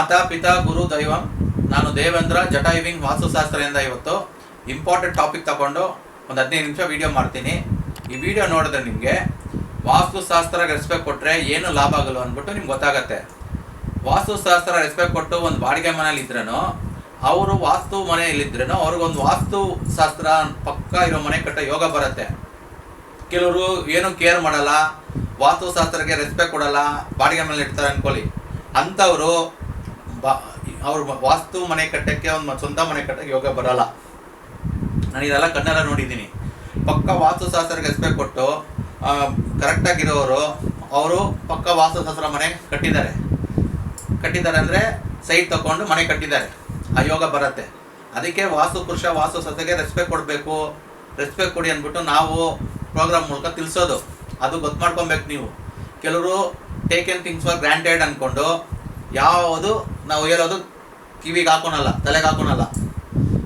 ಮಾತಾ, ಪಿತಾ, ಗುರು, ದೈವಂ, ನಾನು ದೇವೇಂದ್ರ, ಜಟಾಯುವಿಂಗ್ ವಾಸ್ತುಶಾಸ್ತ್ರದಿಂದ ಇವತ್ತು ಇಂಪಾರ್ಟೆಂಟ್ ಟಾಪಿಕ್ ತಗೊಂಡು ಒಂದು ಹದಿನೈದು ನಿಮಿಷ ವಿಡಿಯೋ ಮಾಡ್ತೀನಿ. ಈ ವಿಡಿಯೋ ನೋಡಿದ್ರೆ ನಿಮಗೆ ವಾಸ್ತುಶಾಸ್ತ್ರ ರೆಸ್ಪೆಕ್ಟ್ ಕೊಟ್ಟರೆ ಏನು ಲಾಭ ಆಗಲ್ಲ ಅಂದ್ಬಿಟ್ಟು ನಿಮ್ಗೆ ಗೊತ್ತಾಗತ್ತೆ. ವಾಸ್ತುಶಾಸ್ತ್ರ ರೆಸ್ಪೆಕ್ಟ್ ಕೊಟ್ಟು ಒಂದು ಬಾಡಿಗೆ ಮನೇಲಿ ಇದ್ರೂ ಅವರು ವಾಸ್ತು ಮನೆಯಲ್ಲಿದ್ರೂ ಅವ್ರಿಗೊಂದು ವಾಸ್ತು ಶಾಸ್ತ್ರ ಪಕ್ಕ ಇರೋ ಮನೆ ಕಟ್ಟ ಯೋಗ ಬರುತ್ತೆ. ಕೆಲವರು ಏನು ಕೇರ್ ಮಾಡಲ್ಲ, ವಾಸ್ತುಶಾಸ್ತ್ರಕ್ಕೆ ರೆಸ್ಪೆಕ್ಟ್ ಕೊಡಲ್ಲ, ಬಾಡಿಗೆ ಮೇಲೆ ಇಡ್ತಾರೆ ಅನ್ಕೊಳ್ಳಿ. ಅಂಥವರು ಬಾ, ಅವ್ರು ವಾಸ್ತು ಮನೆ ಕಟ್ಟಕ್ಕೆ ಒಂದು ಸ್ವಂತ ಮನೆ ಕಟ್ಟಕ್ಕೆ ಯೋಗ ಬರಲ್ಲ. ನಾನು ಇದೆಲ್ಲ ಕಣ್ಣೆಲ್ಲ ನೋಡಿದ್ದೀನಿ. ಪಕ್ಕ ವಾಸ್ತುಶಾಸ್ತ್ರಕ್ಕೆ ರೆಸ್ಪೆಕ್ಟ್ ಕೊಟ್ಟು ಕರೆಕ್ಟಾಗಿರೋರು ಅವರು ಪಕ್ಕ ವಾಸ್ತುಶಾಸ್ತ್ರ ಮನೆ ಕಟ್ಟಿದ್ದಾರೆ. ಕಟ್ಟಿದ್ದಾರೆ ಅಂದರೆ ಸೈಟ್ ತಗೊಂಡು ಮನೆ ಕಟ್ಟಿದ್ದಾರೆ. ಆ ಯೋಗ ಬರುತ್ತೆ. ಅದಕ್ಕೆ ವಾಸ್ತು ಪುರುಷ ವಾಸ್ತು ಸತೆಗೆ ರೆಸ್ಪೆಕ್ಟ್ ಕೊಡಬೇಕು. ರೆಸ್ಪೆಕ್ಟ್ ಕೊಡಿ ಅಂದ್ಬಿಟ್ಟು ನಾವು ಪ್ರೋಗ್ರಾಮ್ ಮೂಲಕ ತಿಳಿಸೋದು. ಅದು ಗೊತ್ತು ಮಾಡ್ಕೊಬೇಕು ನೀವು. ಕೆಲವರು ಟೇಕನ್ ಥಿಂಗ್ಸ್ ಫಾರ್ ಗ್ರಾಂಟೆಡ್ ಅಂದ್ಕೊಂಡು ಯಾವುದು ನಾವು ಹೇಳೋದು ಕಿವಿಗೆ ಹಾಕೋಣಲ್ಲ ತಲೆಗೆ ಹಾಕೋಣಲ್ಲ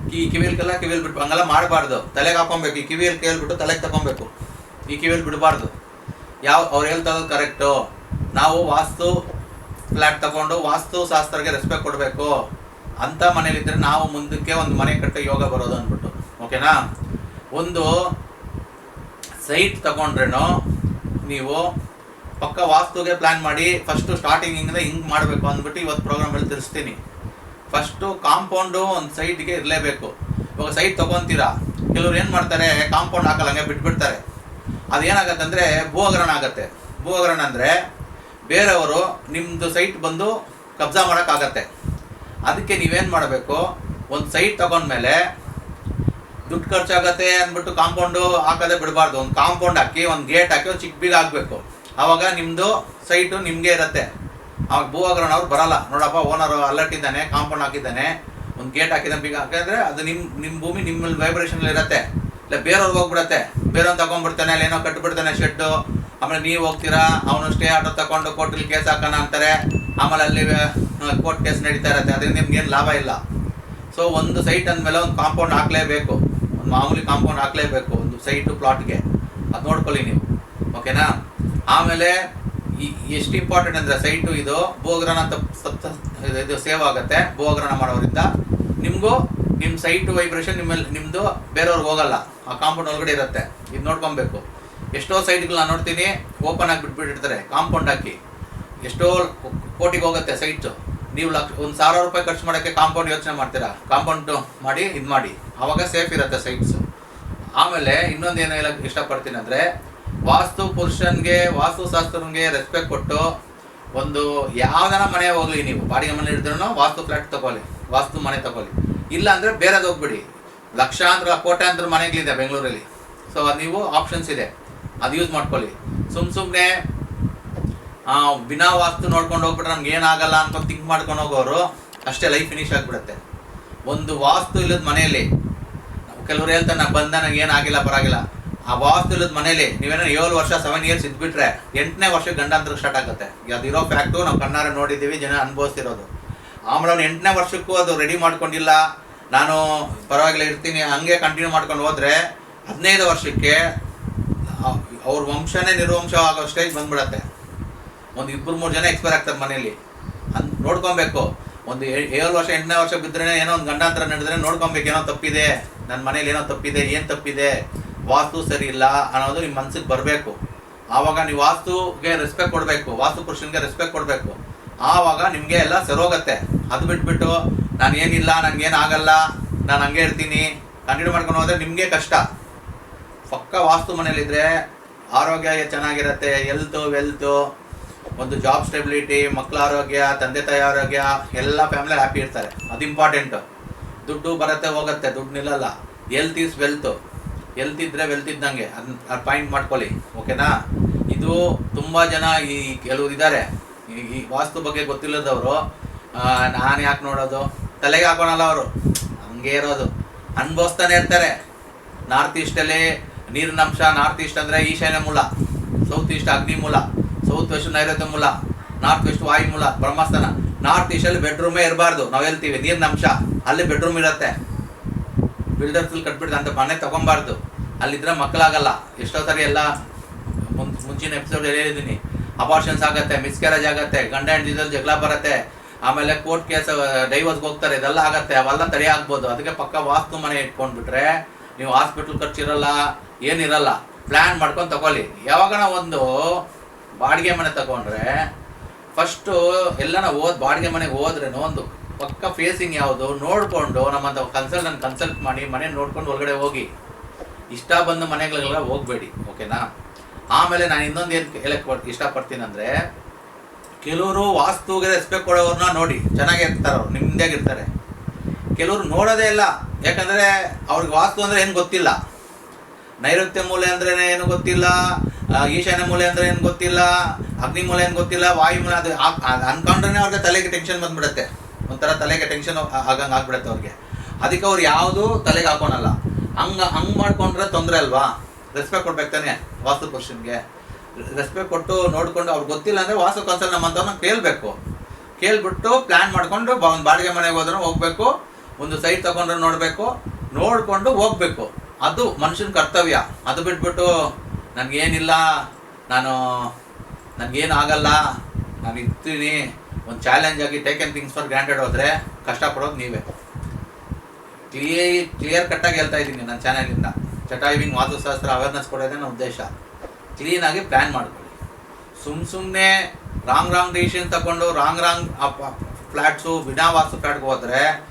ಈ ಕಿವಿಯಲ್ಗೆಲ್ಲ ಕಿವಿಯಲ್ಲಿ ಬಿಟ್ಟು ಹಂಗೆಲ್ಲ ಮಾಡಬಾರ್ದು. ತಲೆಗೆ ಹಾಕೊಬೇಕು, ಈ ಕಿವಿಯಲ್ಲಿ ಕೇಳ್ಬಿಟ್ಟು ತಲೆಗೆ ತಗೊಬೇಕು. ಈ ಕಿವಿಯಲ್ಲಿ ಬಿಡಬಾರ್ದು. ಯಾವ, ಅವ್ರು ಹೇಳ್ತಾ ಕರೆಕ್ಟು. ನಾವು ವಾಸ್ತು ಫ್ಲ್ಯಾಟ್ ತಗೊಂಡು ವಾಸ್ತು ಶಾಸ್ತ್ರಕ್ಕೆ ರೆಸ್ಪೆಕ್ಟ್ ಕೊಡಬೇಕು. ಅಂಥ ಮನೇಲಿದ್ದರೆ ನಾವು ಮುಂದಕ್ಕೆ ಒಂದು ಮನೆ ಕಟ್ಟೋ ಯೋಗ ಬರೋದು ಅಂದ್ಬಿಟ್ಟು. ಓಕೆನಾ? ಒಂದು ಸೈಟ್ ತಗೊಂಡ್ರೇನು ನೀವು ಪಕ್ಕ ವಾಸ್ತುಗೆ ಪ್ಲ್ಯಾನ್ ಮಾಡಿ ಫಸ್ಟು ಸ್ಟಾರ್ಟಿಂಗ್ ಹಿಂಗೆ ಮಾಡಬೇಕು ಅಂದ್ಬಿಟ್ಟು ಇವತ್ತು ಪ್ರೋಗ್ರಾಮಲ್ಲಿ ತಿಳಿಸ್ತೀನಿ ಫಸ್ಟು ಕಾಂಪೌಂಡು ಒಂದು ಸೈಟ್ಗೆ ಇರಲೇಬೇಕು. ಇವಾಗ ಸೈಟ್ ತೊಗೊತೀರಾ? ಕೆಲವ್ರು ಏನು ಮಾಡ್ತಾರೆ ಕಾಂಪೌಂಡ್ ಹಾಕಲ್ಲ, ಹಂಗೆ ಬಿಟ್ಬಿಡ್ತಾರೆ. ಅದೇನಾಗತ್ತೆ ಅಂದರೆ ಭೂಹಗರಣ ಆಗುತ್ತೆ. ಭೂಹಗರಣ ಅಂದರೆ ಬೇರೆಯವರು ನಿಮ್ಮದು ಸೈಟ್ ಬಂದು ಕಬ್ಜಾ ಮಾಡೋಕ್ಕಾಗತ್ತೆ ಅದಕ್ಕೆ ನೀವೇನು ಮಾಡಬೇಕು? ಒಂದು ಸೈಟ್ ತಗೊಂಡ್ಮೇಲೆ ದುಡ್ಡು ಖರ್ಚಾಗತ್ತೆ ಅಂದ್ಬಿಟ್ಟು ಕಾಂಪೌಂಡು ಹಾಕೋದೇ ಬಿಡಬಾರ್ದು. ಒಂದು ಕಾಂಪೌಂಡ್ ಹಾಕಿ, ಒಂದು ಗೇಟ್ ಹಾಕಿ, ಒಂದು ಚಿಕ್ಕ ಬೀಗ ಹಾಕಬೇಕು ಆವಾಗ ನಿಮ್ಮದು ಸೈಟು ನಿಮಗೆ ಇರುತ್ತೆ. ಅವಾಗ ಭೂಹಗರಣ ಅವ್ರು ಬರಲ್ಲ. ನೋಡಪ್ಪ ಓನರ್ ಅಲರ್ಟ್ ಇದ್ದಾನೆ ಕಾಂಪೌಂಡ್ ಹಾಕಿದ್ದಾನೆ, ಒಂದು ಗೇಟ್ ಹಾಕಿದ್ದಾನೆ ಬೀಗ ಹಾಕಿದ್ರೆ ಅದು ನಿಮ್ಮ ನಿಮ್ಮ ಭೂಮಿ ನಿಮ್ಮ ವೈಬ್ರೇಷನಲ್ಲಿ ಇರುತ್ತೆ. ಇಲ್ಲ, ಬೇರೆಯವ್ರಿಗೆ ಹೋಗ್ಬಿಡತ್ತೆ. ಬೇರೆಯವ್ನು ತಗೊಂಡ್ಬಿಡ್ತಾನೆ ಏನೋ ಕಟ್ಬಿಡ್ತಾನೆ ಶೆಡ್ಡು ಆಮೇಲೆ ನೀವು ಹೋಗ್ತೀರಾ? ಅವನು ಸ್ಟೇ ಆರ್ಡರ್ ತಗೊಂಡು ಕೋರ್ಟಲ್ಲಿ ಕೇಸ್ ಹಾಕೋಣ ಅಂತಾರೆ. ಆಮೇಲೆ ಅಲ್ಲಿ ಕೋರ್ಟ್ ಕೇಸ್ ನಡೀತಾ ಇರುತ್ತೆ. ಅದರಿಂದ ನಿಮ್ಗೆ ಏನು ಲಾಭ ಇಲ್ಲ. ಸೊ ಒಂದು ಸೈಟ್ ಅಂದಮೇಲೆ ಒಂದು ಕಾಂಪೌಂಡ್ ಹಾಕಲೇಬೇಕು. ಒಂದು ಮಾಮೂಲಿ ಕಾಂಪೌಂಡ್ ಹಾಕಲೇಬೇಕು, ಒಂದು ಸೈಟು ಪ್ಲಾಟ್ಗೆ ಅದು ನೋಡ್ಕೊಳ್ಳಿ ನೀವು. ಓಕೆನಾ ಆಮೇಲೆ ಎಷ್ಟು ಇಂಪಾರ್ಟೆಂಟ್ ಅಂದರೆ ಸೈಟು ಇದು ಭೋಗ್ರಹಣ ಸಪ್ ಇದು ಸೇವ್ ಆಗುತ್ತೆ ಭೋಗ್ರಹಣ ಮಾಡೋದ್ರಿಂದ. ನಿಮಗೂ ನಿಮ್ಮ ಸೈಟು ವೈಬ್ರೇಷನ್ ನಿಮ್ಮಲ್ಲಿ ನಿಮ್ಮದು ಬೇರೆಯವ್ರಿಗೆ ಹೋಗಲ್ಲ. ಆ ಕಾಂಪೌಂಡ್ ಒಳಗಡೆ ಇರುತ್ತೆ. ಇದು ನೋಡ್ಕೊಬೇಕು. ಎಷ್ಟೋ ಸೈಟ್ಗಳು ನಾನು ನೋಡ್ತೀನಿ ಓಪನ್ ಆಗಿ ಬಿಟ್ಬಿಟ್ಟಿರ್ತಾರೆ ಕಾಂಪೌಂಡ್ ಹಾಕಿ. ಎಷ್ಟೋ ಕೋಟಿಗೆ ಹೋಗುತ್ತೆ ಸೈಟ್ಸು ನೀವು ಲಕ್ಷ ಒಂದು ಸಾವಿರ ರೂಪಾಯಿ ಖರ್ಚು ಮಾಡೋಕ್ಕೆ ಕಾಂಪೌಂಡ್ ಯೋಚನೆ ಮಾಡ್ತೀರಾ? ಕಾಂಪೌಂಡ್ ಮಾಡಿ, ಇದು ಮಾಡಿ. ಆವಾಗ ಸೇಫ್ ಇರುತ್ತೆ ಸೈಟ್ಸು ಆಮೇಲೆ ಇನ್ನೊಂದು ಏನು ಇಷ್ಟಪಡ್ತೀನಿ ಅಂದರೆ ವಾಸ್ತು ಪುರುಷನ್ಗೆ ವಾಸ್ತುಶಾಸ್ತ್ರನ್ಗೆ ರೆಸ್ಪೆಕ್ಟ್ ಕೊಟ್ಟು ಒಂದು ಯಾವ್ದನ ಮನೆ ಹೋಗ್ಲಿ ನೀವು. ಬಾಡಿಗೆ ಮನೆ ಇದ್ರೂ ವಾಸ್ತು ಫ್ಲಾಟ್ ತಗೊಳ್ಳಿ, ವಾಸ್ತು ಮನೆ ತಗೊಳ್ಳಿ. ಇಲ್ಲ ಅಂದ್ರೆ ಬೇರೆದು ಹೋಗ್ಬಿಡಿ. ಲಕ್ಷಾಂತರ, ಕೋಟ್ಯಾಂತರ ಮನೆಗಳಿದೆ ಬೆಂಗಳೂರಲ್ಲಿ. ಸೊ ಅದು ನೀವು ಆಪ್ಷನ್ಸ್ ಇದೆ. ಅದು ಯೂಸ್ ಮಾಡ್ಕೊಳ್ಳಿ. ಸುಮ್ಮ ಸುಮ್ಮನೆ ಬಿನಾ ವಾಸ್ತು ನೋಡ್ಕೊಂಡು ಹೋಗ್ಬಿಟ್ರೆ ನಮ್ಗೆ ಏನಾಗಲ್ಲ ಅಂತ ಥಿಂಕ್ ಮಾಡ್ಕೊಂಡು ಹೋಗೋರು, ಅಷ್ಟೇ ಲೈಫ್ ಫಿನಿಶ್ ಆಗಿಬಿಡುತ್ತೆ. ಒಂದು ವಾಸ್ತು ಇಲ್ಲದ ಮನೆಯಲ್ಲಿ, ಕೆಲವರು ಹೇಳ್ತಾರೆ, ನಾ ಬಂದ, ನಂಗೆ ಏನಾಗಿಲ್ಲ, ಪರವಾಗಿಲ್ಲ. ಆ ವಾಸ್ತು ಇಲ್ಲದ ಮನೇಲಿ ನೀವೇನೋ ಏಳು ವರ್ಷ ಸೆವೆನ್ ಇಯರ್ಸ್ ಇದ್ಬಿಟ್ರೆ ಎಂಟನೇ ವರ್ಷ ಗಂಡಾಂತರ ಸ್ಟಾರ್ಟ್ ಆಗುತ್ತೆ. ಅದಿರೋ ಫ್ಯಾಕ್ಟು ನಾವು ಕಣ್ಣಾರೆ ನೋಡಿದ್ದೀವಿ, ಜನ ಅನುಭವಿಸ್ತಿರೋದು. ಆಮೇಲೆ ಅವ್ನು ಎಂಟನೇ ವರ್ಷಕ್ಕೂ ಅದು ರೆಡಿ ಮಾಡ್ಕೊಂಡಿಲ್ಲ. ನಾನು ಪರವಾಗಿಲ್ಲ, ಇರ್ತೀನಿ. ಹಂಗೆ ಕಂಟಿನ್ಯೂ ಮಾಡ್ಕೊಂಡು ಹೋದ್ರೆ ಹದಿನೈದು ವರ್ಷಕ್ಕೆ ಅವ್ರ ವಂಶನೇ ನಿರ್ವಂಶ ಆಗೋ ಸ್ಟೇಜ್ ಬಂದ್ಬಿಡತ್ತೆ. ಒಂದು ಇಬ್ಬರು ಮೂರು ಜನ ಎಕ್ಸ್ಪೈರ್ ಆಗ್ತಾರೆ ಮನೇಲಿ. ಅನ್ ನೋಡ್ಕೊಬೇಕು. ಒಂದು ಏಳು ವರ್ಷ, ಎಂಟನೇ ವರ್ಷ ಬಿದ್ದರೆ ಏನೋ ಒಂದು ಗಂಡಾಂತರ ನಡೆದ್ರೆ ನೋಡ್ಕೊಬೇಕು, ಏನೋ ತಪ್ಪಿದೆ. ನನ್ನ ಮನೇಲಿ ಏನೋ ತಪ್ಪಿದೆ, ಏನು ತಪ್ಪಿದೆ? ವಾಸ್ತು ಸರಿ ಇಲ್ಲ ಅನ್ನೋದು ನಿಮ್ಮ ಮನಸ್ಸಿಗೆ ಬರಬೇಕು. ಆವಾಗ ನೀವು ವಾಸ್ತುಗೆ ರೆಸ್ಪೆಕ್ಟ್ ಕೊಡಬೇಕು, ವಾಸ್ತು ಪುರುಷನಿಗೆ ರೆಸ್ಪೆಕ್ಟ್ ಕೊಡಬೇಕು. ಆವಾಗ ನಿಮಗೆ ಎಲ್ಲ ಸರೋಗತ್ತೆ. ಅದು ಬಿಟ್ಬಿಟ್ಟು ನಾನು ಏನಿಲ್ಲ ನನಗೇನು ಆಗಲ್ಲ, ನಾನು ಹಂಗೆ ಇರ್ತೀನಿ ಕಂಟಿನ್ಯೂ ಮಾಡ್ಕೊಂಡು ಹೋದರೆ ನಿಮಗೆ ಕಷ್ಟ. ಪಕ್ಕ ವಾಸ್ತು ಮನೇಲಿದ್ದರೆ ಆರೋಗ್ಯ ಚೆನ್ನಾಗಿರುತ್ತೆ ಎಲ್ತು ವೆಲ್ತು ಒಂದು ಜಾಬ್ ಸ್ಟೆಬಿಲಿಟಿ ಮಕ್ಕಳ ಆರೋಗ್ಯ, ತಂದೆ ತಾಯಿ ಆರೋಗ್ಯ, ಎಲ್ಲ ಫ್ಯಾಮಿಲಿ ಹ್ಯಾಪಿ ಇರ್ತಾರೆ. ಅದು ಇಂಪಾರ್ಟೆಂಟು ದುಡ್ಡು ಬರುತ್ತೆ, ಹೋಗುತ್ತೆ, ದುಡ್ಡು ನಿಲ್ಲಲ್ಲ. ಹೆಲ್ತ್ ಈಸ್ ವೆಲ್ತು ಹೆಲ್ತ್ ಇದ್ದರೆ ವೆಲ್ತ್ ಇದ್ದಂಗೆ ಅದನ್ನ ಪಾಯಿಂಟ್ ಮಾಡ್ಕೊಳ್ಳಿ ಓಕೆನಾ ಇದು ತುಂಬ ಜನ ಈ ಕೆಲವ್ರು ಇದ್ದಾರೆ ಈ ಈ ವಾಸ್ತು ಬಗ್ಗೆ ಗೊತ್ತಿಲ್ಲದವರು ನಾನು ಯಾಕೆ ನೋಡೋದು? ತಲೆಗೆ ಹಾಕೋಣಲ್ಲ ಅವರು. ಹಂಗೆ ಇರೋದು. ಅನುಭವಿಸ್ತಾನೆ ಇರ್ತಾರೆ. ನಾರ್ತ್ ಈಸ್ಟಲ್ಲಿ ನೀರಿನ ಅಂಶ, ನಾರ್ತ್ ಈಸ್ಟ್ ಅಂದರೆ ಈಶಾನ್ಯ ಮೂಲ, ಸೌತ್ ಈಸ್ಟ್ ಅಗ್ನಿ ಮೂಲ, ಸೌತ್ ವೆಸ್ಟ್ ನೈಋತ್ಯ ಮೂಲ, ನಾರ್ತ್ ವೆಸ್ಟ್ ವಾಯು ಮೂಲ ಬ್ರಹ್ಮಸ್ಥಾನ ನಾರ್ತ್ ಈಸ್ಟಲ್ಲಿ ಬೆಡ್ರೂಮೇ ಇರಬಾರ್ದು. ನಾವು ಹೇಳ್ತೀವಿ ನೀರಿನ ಅಂಶ, ಅಲ್ಲಿ ಬೆಡ್ರೂಮ್ ಇರುತ್ತೆ. ಬಿಲ್ಡರ್ಸ್ ಕಟ್ಬಿಡ್ದು ಅಂತ ಮನೆ ತಗೊಬಾರ್ದು. ಅಲ್ಲಿದ್ರೆ ಮಕ್ಕಳಾಗಲ್ಲ. ಎಷ್ಟೋ ಸರಿ ಎಲ್ಲ ಮುಂಚಿನ ಎಪಿಸೋಡ್ ಹೇಳಿದ್ದೀನಿ ಅಪಾರ್ಷನ್ಸ್ ಆಗುತ್ತೆ ಮಿಸ್ಕ್ಯಾರೇಜ್ ಆಗುತ್ತೆ, ಗಂಡ ಹೆಂಡತಿದಲ್ಲಿ ಜಗಳ ಬರುತ್ತೆ. ಆಮೇಲೆ ಕೋರ್ಟ್ ಕೇಸ್ ಡೈವರ್ಸ್ಗೆ ಹೋಗ್ತಾರೆ, ಇದೆಲ್ಲ ಆಗುತ್ತೆ. ಅವೆಲ್ಲ ತಡೆ ಆಗ್ಬೋದು. ಅದಕ್ಕೆ ಪಕ್ಕ ವಾಸ್ತು ಮನೆ ಇಟ್ಕೊಂಡ್ಬಿಟ್ರೆ ನೀವು ಹಾಸ್ಪಿಟ್ಲ್ ಖರ್ಚಿರಲ್ಲ, ಏನಿರಲ್ಲ. ಪ್ಲ್ಯಾನ್ ಮಾಡ್ಕೊಂಡು ತಗೊಳ್ಳಿ. ಯಾವಾಗನ ಒಂದು ಬಾಡಿಗೆ ಮನೆ ತಗೊಂಡ್ರೆ ಫಸ್ಟು ಎಲ್ಲನ ಓದ್, ಬಾಡಿಗೆ ಮನೆಗೆ ಹೋದ್ರೇನು ಒಂದು ಪಕ್ಕ ಫೇಸಿಂಗ್ ಯಾವುದು, ನೋಡಿಕೊಂಡು ನಮ್ಮಂತ ಕನ್ಸಲ್ಟೆಂಟ್ ಕನ್ಸಲ್ಟ್ ಮಾಡಿ ಮನೆ ನೋಡ್ಕೊಂಡು ಒಳಗಡೆ ಹೋಗಿ. ಇಷ್ಟ ಬಂದ ಮನೆಗಳಿಗೆಲ್ಲ ಹೋಗ್ಬೇಡಿ ಓಕೆನಾ ಆಮೇಲೆ ನಾನು ಇನ್ನೊಂದು ಏನು ಹೇಳಕ್ ಪಡ್- ಇಷ್ಟಪಡ್ತೀನಿ ಅಂದರೆ, ಕೆಲವರು ವಾಸ್ತುಗೆ ರೆಸ್ಪೆಕ್ಟ್ ಕೊಡೋರನ್ನ ನೋಡಿ, ಚೆನ್ನಾಗಿ ಇರ್ತಾರೆ ಅವ್ರು ನಿಮ್ಮದಾಗಿರ್ತಾರೆ ಕೆಲವರು ನೋಡೋದೇ ಇಲ್ಲ, ಯಾಕಂದರೆ ಅವ್ರಿಗೆ ವಾಸ್ತು ಅಂದರೆ ಏನು ಗೊತ್ತಿಲ್ಲ. ನೈಋತ್ಯ ಮೂಲೆ ಅಂದ್ರೆ ಏನು ಗೊತ್ತಿಲ್ಲ ಈಶಾನ್ಯ ಮೂಲೆ ಅಂದರೆ ಏನು ಗೊತ್ತಿಲ್ಲ ಅಗ್ನಿ ಮೂಲೆ ಏನು ಗೊತ್ತಿಲ್ಲ ವಾಯು ಮೂಲೆ ಅದು ಅನ್ಕೊಂಡ್ರೆ ಅವ್ರಿಗೆ ತಲೆಗೆ ಟೆನ್ಷನ್ ಬಂದ್ಬಿಡುತ್ತೆ. ಒಂಥರ ತಲೆಗೆ ಟೆನ್ಷನ್ ಆಗಂಗೆ ಆಗ್ಬಿಡುತ್ತೆ ಅವ್ರಿಗೆ. ಅದಕ್ಕೆ ಅವ್ರು ಯಾವುದು ತಲೆಗೆ ಹಾಕೊಳಲ್ಲ. ಹಂಗ, ಹಂಗ್ ಮಾಡ್ಕೊಂಡ್ರೆ ತೊಂದರೆ ಅಲ್ವಾ? ರೆಸ್ಪೆಕ್ಟ್ ಕೊಡ್ಬೇಕು ತಾನೆ ವಾಸ್ತು ಪುರುಷನ್ಗೆ. ರೆಸ್ಪೆಕ್ಟ್ ಕೊಟ್ಟು ನೋಡ್ಕೊಂಡು ಅವ್ರಿಗೆ ಗೊತ್ತಿಲ್ಲ ಅಂದ್ರೆ ವಾಸ್ತು ಕನ್ಸಲ್ ನಮ್ಮಂಥವ್ರನ್ನ ಕೇಳಬೇಕು. ಕೇಳ್ಬಿಟ್ಟು ಪ್ಲಾನ್ ಮಾಡಿಕೊಂಡು ಒಂದು ಬಾಡಿಗೆ ಮನೆಗೆ ಹೋದ್ರೆ ಹೋಗ್ಬೇಕು. ಒಂದು ಸೈಟ್ ತಗೊಂಡ್ರೆ ನೋಡಬೇಕು. ನೋಡ್ಕೊಂಡು ಹೋಗ್ಬೇಕು. ಅದು ಮನುಷ್ಯನ ಕರ್ತವ್ಯ. ಅದು ಬಿಟ್ಬಿಟ್ಟು ನನಗೇನಿಲ್ಲ, ನಾನು ನನಗೇನು ಆಗಲ್ಲ, ನಾನು ಇರ್ತೀನಿ. ಒಂದು ಚಾಲೆಂಜ್ ಆಗಿ ಟೇಕನ್ ಥಿಂಗ್ಸ್ ಫಾರ್ ಗ್ರಾಂಟೆಡ್ ಹೋದ್ರೆ ಕಷ್ಟಪಡೋದು ನೀವೇ. ಕ್ಲಿಯರ್ ಕ್ಲಿಯರ್ ಕಟ್ಟಾಗಿ ಹೇಳ್ತಾ ಇದ್ದೀನಿ ನನ್ನ ಚಾನಲಿಂದ ಚಟಾಯಿವಿಂಗ್ ವಾಸ್ತುಶಾಸ್ತ್ರ ಅವೇರ್ನೆಸ್ ಕೊಡೋದೇ ನನ್ನ ಉದ್ದೇಶ. ಕ್ಲೀನಾಗಿ ಪ್ಲ್ಯಾನ್ ಮಾಡ್ಕೊಳ್ಳಿ. ಸುಮ್ ಸುಮ್ಮನೆ ರಾಂಗ್ ರಾಂಗ್ ಡಿಸಿಷನ್ ತಗೊಂಡು ರಾಂಗ್ ರಾಂಗ್ ಫ್ಲ್ಯಾಟ್ಸು ಬಿನಾ ವಾಸ್ತು ಫ್ಲ್ಯಾಟ್ಗೆ ಹೋದರೆ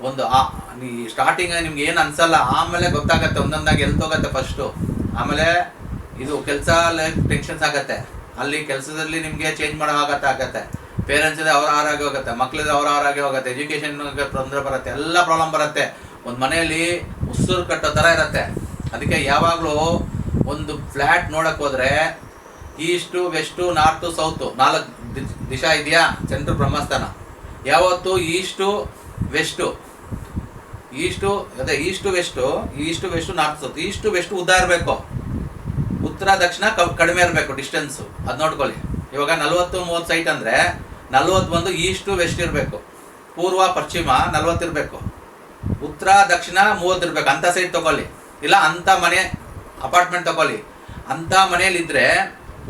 ಒಂದು ಆ- ನೀ ಸ್ಟಾರ್ಟಿಂಗ್ ನಿಮ್ಗೆ ಏನು ಅನ್ಸಲ್ಲ, ಆಮೇಲೆ ಗೊತ್ತಾಗತ್ತೆ, ಒಂದೊಂದಾಗಿ ಎಲ್ತೋಗತ್ತೆ ಫಸ್ಟು ಆಮೇಲೆ ಇದು ಕೆಲಸ ಟೆನ್ಷನ್ಸ್ ಆಗುತ್ತೆ. ಅಲ್ಲಿ ಕೆಲಸದಲ್ಲಿ ನಿಮಗೆ ಚೇಂಜ್ ಮಾಡೋ ಆಗತ್ತೆ ಆಗತ್ತೆ. ಪೇರೆಂಟ್ಸ್ ಇದೆ, ಅವ್ರ ಆರೋಗ್ಯ ಹೋಗುತ್ತೆ, ಮಕ್ಳಿದೆ ಅವ್ರ ಆರೋಗ್ಯ ಹೋಗುತ್ತೆ ಎಜುಕೇಷನ್ ತೊಂದರೆ ಬರುತ್ತೆ, ಎಲ್ಲ ಪ್ರಾಬ್ಲಮ್ ಬರುತ್ತೆ. ಒಂದು ಮನೆಯಲ್ಲಿ ಉಸಿರು ಕಟ್ಟೋ ಥರ ಇರುತ್ತೆ. ಅದಕ್ಕೆ ಯಾವಾಗಲೂ ಒಂದು ಫ್ಲ್ಯಾಟ್ ನೋಡಕ್ ಹೋದ್ರೆ ಈಸ್ಟು ವೆಸ್ಟು ನಾರ್ತು ಸೌತು ನಾಲ್ಕು ದಿಶಾ ಇದೆಯಾ? ಸೆಂಟ್ರ್ ಬ್ರಹ್ಮಸ್ಥಾನ. ಯಾವತ್ತು? ಈಸ್ಟು ವೆಸ್ಟು ಈಸ್ಟು ಅದೇ east west east west north south east west ಉದ್ದ ಇರಬೇಕು. ಉತ್ತರ, ದಕ್ಷಿಣ ಕಡಿಮೆ ಇರಬೇಕು ಡಿಸ್ಟೆನ್ಸು ಅದು ನೋಡ್ಕೊಳ್ಳಿ. ಇವಾಗ ನಲ್ವತ್ತು, ಮೂವತ್ತು ಸೈಟ್ ಅಂದರೆ ನಲ್ವತ್ತು ಬಂದು ಈಸ್ಟು ವೆಸ್ಟ್ ಇರಬೇಕು. ಪೂರ್ವ, ಪಶ್ಚಿಮ ನಲ್ವತ್ತು ಇರಬೇಕು. ಉತ್ತರ, ದಕ್ಷಿಣ ಮೂವತ್ತು ಇರಬೇಕು. ಅಂಥ ಸೈಡ್ ತೊಗೊಳ್ಳಿ. ಇಲ್ಲ ಅಂಥ ಮನೆ ಅಪಾರ್ಟ್ಮೆಂಟ್ ತಗೊಳ್ಳಿ. ಅಂಥ ಮನೇಲಿ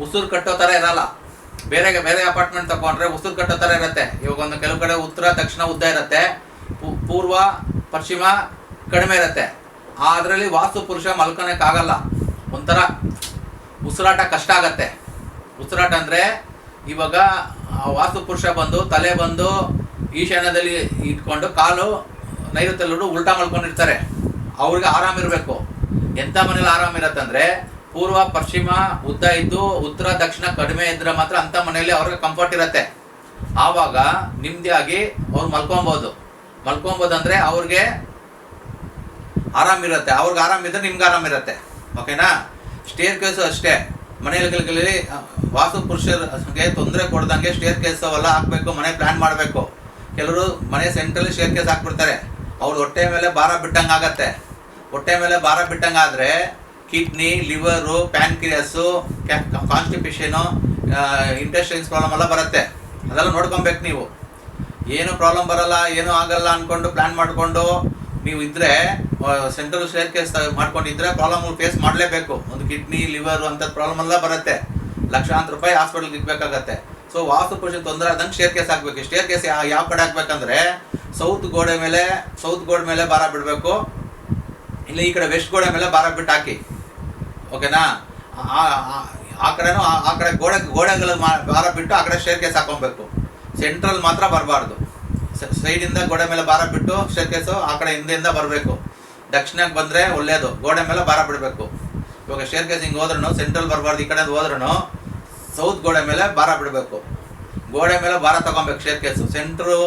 ಉಸಿರು ಕಟ್ಟೋ ಥರ ಇರಲ್ಲ. ಬೇರೆ ಬೇರೆ ಅಪಾರ್ಟ್ಮೆಂಟ್ ತೊಗೊಂಡ್ರೆ ಉಸಿರು ಕಟ್ಟೋ ಥರ ಇರುತ್ತೆ. ಇವಾಗ ಒಂದು ಕೆಲವು ಕಡೆ ಉತ್ತರ, ದಕ್ಷಿಣ ಉದ್ದ ಇರುತ್ತೆ. ಪೂರ್ವ, ಪಶ್ಚಿಮ ಕಡಿಮೆ ಇರುತ್ತೆ. ಅದರಲ್ಲಿ ವಾಸ್ತು ಪುರುಷ ಮಲ್ಕೊಳಕ್ಕಾಗಲ್ಲ. ಒಂಥರ ಉಸಿರಾಟ ಕಷ್ಟ ಆಗತ್ತೆ. ಉಸಿರಾಟ ಅಂದರೆ ಇವಾಗ ವಾಸ್ತು ಪುರುಷ ಬಂದು, ತಲೆ ಬಂದು ಈಶಾನ್ಯದಲ್ಲಿ ಇಟ್ಕೊಂಡು ಕಾಲು ನೈಋತ್ಯದಲ್ಲೂ ಉಲ್ಟಾ ಮಲ್ಕೊಂಡಿರ್ತಾರೆ ಅವ್ರಿಗೆ ಆರಾಮ ಇರಬೇಕು. ಎಂಥ ಮನೇಲಿ ಆರಾಮ ಇರತ್ತೆ ಅಂದ್ರೆ ಪೂರ್ವ, ಪಶ್ಚಿಮ, ಉದ್ದ ಇದ್ದು, ಉತ್ತರ, ದಕ್ಷಿಣ, ಕಡಿಮೆ ಇದ್ರೆ ಮಾತ್ರ ಅಂಥ ಮನೆಯಲ್ಲಿ ಅವ್ರಿಗೆ ಕಂಫರ್ಟ್ ಇರತ್ತೆ. ಆವಾಗ ನೆಮ್ಮದಿಯಾಗಿ ಅವ್ರು ಮಲ್ಕೊಬೋದು. ಮಲ್ಕೊಬೋದು ಅಂದ್ರೆ ಅವ್ರಿಗೆ ಆರಾಮಿರುತ್ತೆ ಅವ್ರಿಗೆ ಆರಾಮಿದ್ರೆ ನಿಮ್ಗೆ ಆರಾಮಿರುತ್ತೆ ಓಕೆನಾ ಸ್ಟೇರ್ ಕೇಸು ಅಷ್ಟೇ. ಮನೆಗಳಲ್ಲಿ ವಾಸು ಪುರುಷರಿಗೆ ತೊಂದರೆ ಕೊಡ್ದಂಗೆ ಸ್ಟೇರ್ ಕೇಸ್ ಅವೆಲ್ಲ ಹಾಕ್ಬೇಕು, ಮನೆ ಪ್ಲಾನ್ ಮಾಡಬೇಕು. ಕೆಲವರು ಮನೆ ಸೆಂಟ್ರಲ್ಲಿ ಸ್ಟೇರ್ ಕೇಸ್ ಹಾಕ್ಬಿಡ್ತಾರೆ. ಅವ್ರ ಹೊಟ್ಟೆ ಮೇಲೆ ಭಾರ ಬಿಟ್ಟಂಗೆ ಆಗತ್ತೆ. ಹೊಟ್ಟೆ ಮೇಲೆ ಭಾರ ಬಿಟ್ಟಂಗೆ ಆದರೆ kidney liver pancreas constipation intestines problem ಎಲ್ಲ ಬರುತ್ತೆ. ಅದೆಲ್ಲ ನೋಡ್ಕೊಬೇಕು ನೀವು. ಏನು ಪ್ರಾಬ್ಲಮ್ ಬರಲ್ಲ, ಏನೂ ಆಗಲ್ಲ ಅಂದ್ಕೊಂಡು ಪ್ಲ್ಯಾನ್ ಮಾಡಿಕೊಂಡು ನೀವು ಇದ್ರೆ ಸೆಂಟ್ರಲ್ ಶೇರ್ ಕೇಸ್ ಮಾಡ್ಕೊಂಡಿದ್ರೆ ಪ್ರಾಬ್ಲಮ್ ಫೇಸ್ ಮಾಡಲೇಬೇಕು. ಒಂದು ಕಿಡ್ನಿ ಲಿವರ್ ಅಂತ ಪ್ರಾಬ್ಲಮ್ ಎಲ್ಲ ಬರುತ್ತೆ. ಲಕ್ಷಾಂತರ ರೂಪಾಯಿ ಹಾಸ್ಪಿಟಲ್ಗೆ ಇಕ್ಬೇಕಾಗತ್ತೆ ಸೊ ವಾಸ್ತು ಪೋಷಣ ತೊಂದರೆ ಆದಂಗೆ ಶೇರ್ ಕೇಸ್ ಹಾಕ್ಬೇಕು ಶೇರ್ ಕೇಸ್ ಯಾವ ಕಡೆ ಹಾಕ್ಬೇಕಂದ್ರೆ ಸೌತ್ ಗೋಡೆ ಮೇಲೆ ಸೌತ್ ಗೋಡೆ ಮೇಲೆ ಭಾರ ಬಿಡಬೇಕು. ಇಲ್ಲ ಈ ಕಡೆ ವೆಸ್ಟ್ ಗೋಡೆ ಮೇಲೆ ಭಾರ ಬಿಟ್ಟು ಹಾಕಿ. ಓಕೆನಾ ಆ- ಕಡೆನೂ, ಆ- ಕಡೆ ಗೋಡೆ, ಗೋಡೆಗಳ ಭಾರ ಬಿಟ್ಟು ಆ ಕಡೆ ಶೇರ್ ಕೇಸ್ ಹಾಕೊಬೇಕು ಸೆಂಟ್ರಲ್ ಮಾತ್ರ ಬರಬಾರ್ದು. ಸೈಡಿಂದ ಗೋಡೆ ಮೇಲೆ ಭಾರ ಬಿಟ್ಟು ಶೇರ್ ಕೇಸು ಆ ಕಡೆ ಹಿಂದೆಯಿಂದ ಬರಬೇಕು. ದಕ್ಷಿಣಕ್ಕೆ ಬಂದರೆ ಒಳ್ಳೆಯದು ಗೋಡೆ ಮೇಲೆ ಭಾರ ಬಿಡಬೇಕು. ಇವಾಗ ಶೇರ್ ಕೇಸ್ ಹಿಂಗೆ ಹೋದ್ರೂ ಸೆಂಟ್ರಲ್ ಬರಬಾರ್ದು, ಈ ಕಡೆ ಹೋದ್ರೂ ಸೌತ್ ಗೋಡೆ ಮೇಲೆ ಭಾರ ಬಿಡಬೇಕು. ಗೋಡೆ ಮೇಲೆ ಭಾರ ತಗೊಬೇಕು ಶೇರ್ ಕೇಸು ಸೆಂಟ್ರು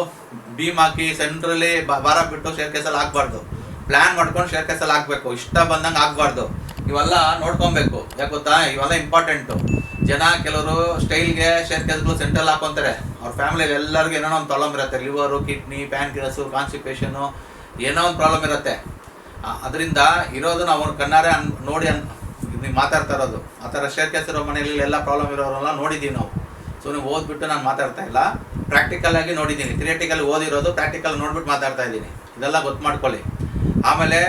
ಬೀಮ್ ಹಾಕಿ ಸೆಂಟ್ರಲ್ಲಿ ಭಾರ ಬಿಟ್ಟು ಶೇರ್ ಕೇಸಲ್ಲಿ ಹಾಕ್ಬಾರ್ದು. ಪ್ಲ್ಯಾನ್ ಮಾಡ್ಕೊಂಡು ಶೇರ್ ಕೇಸಲ್ಲಿ ಹಾಕ್ಬೇಕು. ಇಷ್ಟ ಬಂದಂಗೆ ಹಾಕ್ಬಾರ್ದು. ಇವೆಲ್ಲ ನೋಡ್ಕೊಬೇಕು. ಯಾಕೆ ಗೊತ್ತಾ? ಇವೆಲ್ಲ ಇಂಪಾರ್ಟೆಂಟು ಜನ ಕೆಲವರು ಸ್ಟೈಲ್ಗೆ ಶೇರ್ ಕೇಸ್ಗಳು ಸೆಂಟ್ರಲ್ ಹಾಕೊಂತಾರೆ. ಅವ್ರ ಫ್ಯಾಮಿಲಿಯಲ್ಲಿ ಎಲ್ಲರಿಗೂ ಏನೋ ಒಂದು ಪ್ರಾಬ್ಲಮ್ ಇರುತ್ತೆ. ಲಿವರು ಕಿಡ್ನಿ ಪ್ಯಾನ್ಕ್ರಿಯಸ್ಸು ಕಾನ್ಸ್ಟಿಪೇಷನು ಏನೋ ಒಂದು ಪ್ರಾಬ್ಲಮ್ ಇರುತ್ತೆ. ಅದರಿಂದ ಇರೋದನ್ನ ಅವ್ರ ಕಣ್ಣಾರೆ ಅನ್, ನೋಡಿ ಅನ್, ನೀವು ಮಾತಾಡ್ತಾ ಇರೋದು. ಆ ಥರ ಶೇರ್ ಕೇಸ್ ಇರೋ ಮನೆಯಲ್ಲಿ ಎಲ್ಲ ಪ್ರಾಬ್ಲಮ್ ಇರೋರೆಲ್ಲ ನೋಡಿದ್ದೀವಿ ನಾವು. ಸೊ ನೀವು ಓದ್ಬಿಟ್ಟು ನಾನು ಮಾತಾಡ್ತಾ ಇಲ್ಲ. ಪ್ರಾಕ್ಟಿಕಲ್ ಆಗಿ ನೋಡಿದ್ದೀನಿ ಥಿಯೇಟಿಕಲ್ ಓದಿರೋದು ಪ್ರಾಕ್ಟಿಕಲ್ ನೋಡ್ಬಿಟ್ಟು ಮಾತಾಡ್ತಾ ಇದ್ದೀನಿ. ಇದೆಲ್ಲ ಗೊತ್ತು ಮಾಡ್ಕೊಳ್ಳಿ. ಆಮೇಲೆ